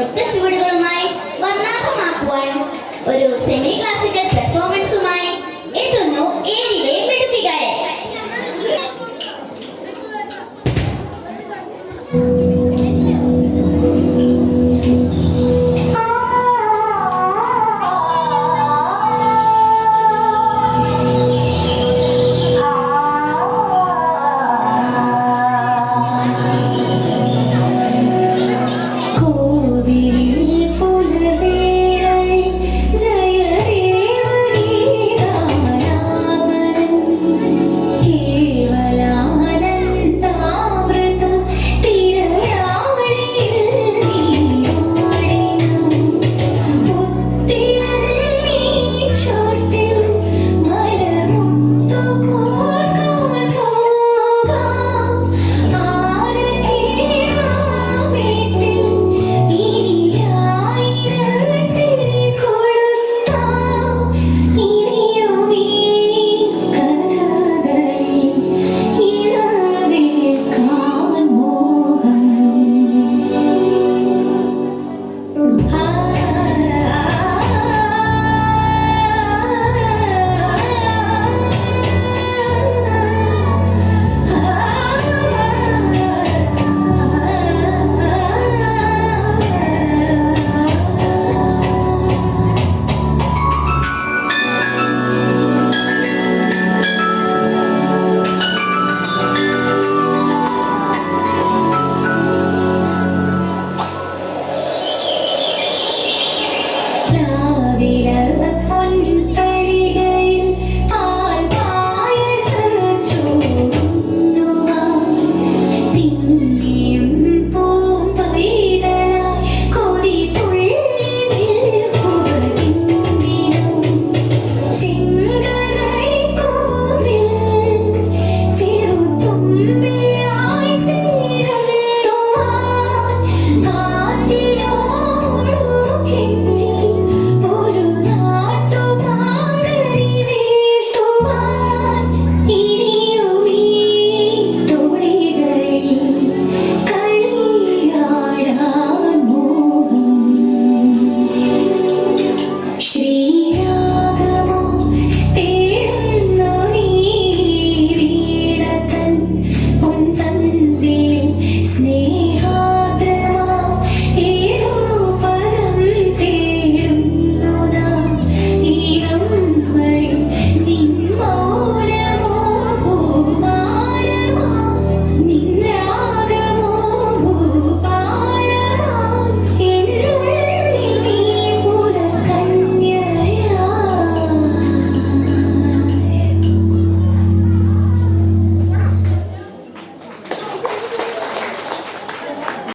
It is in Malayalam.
നൃത്ത ചുവടുകളുമായി വർണാഭമാക്കുവാൻ ഒരു സെമി